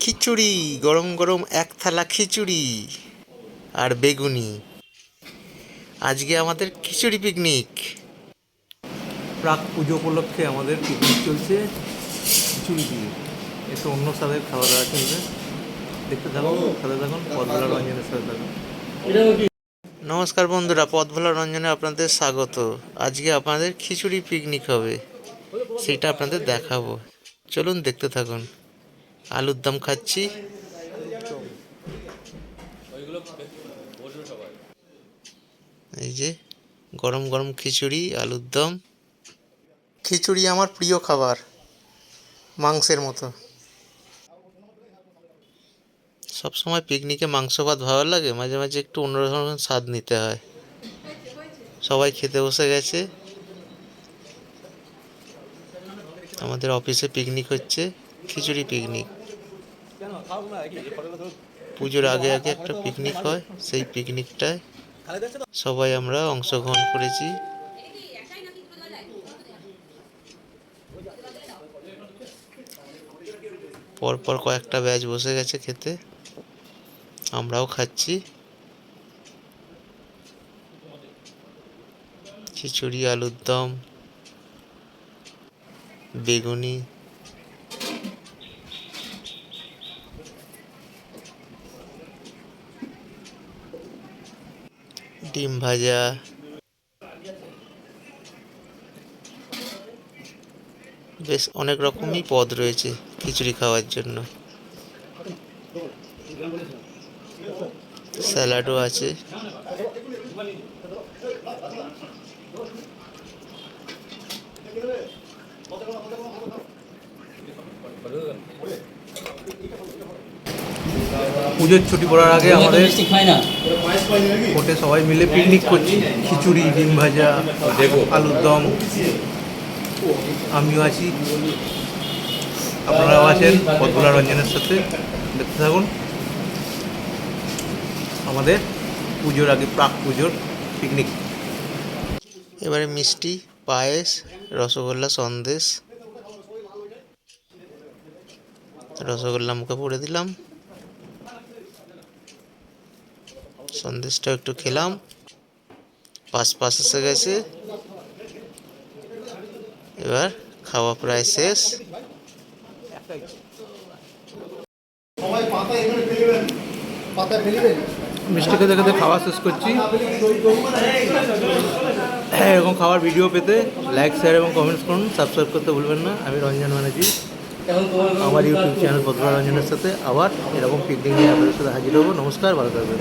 খিচুড়ি গরম গরম এক থালা খিচুড়ি আর বেগুনি। আজকে আমাদের খিচুড়ি পিকনিক। প্রাক পুজো উপলক্ষে আমাদের পিকনিক চলছে খিচুড়ি দিয়ে। একটু অন্য স্বাদের খাওয়া দাওয়া চলবে। দেখতে থাকুন সাথে থাকুন পদবেলা রঞ্জনের সাথে থাকুন। নমস্কার বন্ধুরা পথভোলা রঞ্জনে আপনাদের স্বাগত। আজকে আপনাদের খিচুড়ি পিকনিক হবে সেটা আপনাদের দেখাবো। চলুন দেখতে থাকুন। আলুর দম খাচ্ছি। এই যে গরম গরম খিচুড়ি আলুর দম। খিচুড়ি আমার প্রিয় খাবার মাংসের মতো। সবসময় পিকনিকে মাংস ভাত ভালো লাগে মাঝে মাঝে একটু অন্যরকম স্বাদ নিতে হয়। সবাই খেতে বসে গেছে। আমাদের অফিসে পিকনিক হচ্ছে খিচুড়ি পিকনিক। পুজোর আগে আগে একটা পিকনিক হয়, সেই পিকনিকটায় সবাই আমরা অংশগ্রহণ করেছি। পরপর কয়েকটা ব্যাচ বসে গেছে খেতে, আমরাও খাচ্ছি। খিচুড়ি, আলুর দম, বেগুনি ডিম ভাজা। বেশ অনেক রকমই পদ রয়েছে খিচুড়ি খাওয়ার জন্য। স্যালাডও আছে। পুজোর ছুটি পড়ার আগে আমাদের কোর্টে সবাই মিলে পিকনিক করছি। খিচুড়ি ডিম ভাজা আলুর দম। আমিও আছি। আপনারাও আছেন পদ্মলা রঞ্জনের সাথে। দেখতে থাকুন। আমাদের পুজোর আগে প্রাক পুজোর পিকনিক এবারে মিষ্টি পায়েস রসগোল্লা সন্দেশ। রসগোল্লা মুখে পড়ে দিলাম। সন্দেশটা একটু খেলাম। পাশ পাশ এসে গেছে। এবার খাওয়া প্রায় শেষ। মিষ্টি খেতে খেতে খাওয়া শেষ করছি। হ্যাঁ এরকম খাওয়ার ভিডিও পেতে লাইক শেয়ার এবং কমেন্টস করুন। সাবস্ক্রাইব করতে ভুলবেন না। আমি রঞ্জন ব্যানার্জি আমার ইউটিউব চ্যানেল পদ্মা রঞ্জনের সাথে আবার এরকম পিকনিক নিয়ে আপনাদের সাথে হাজির হব। নমস্কার ভালো থাকবেন।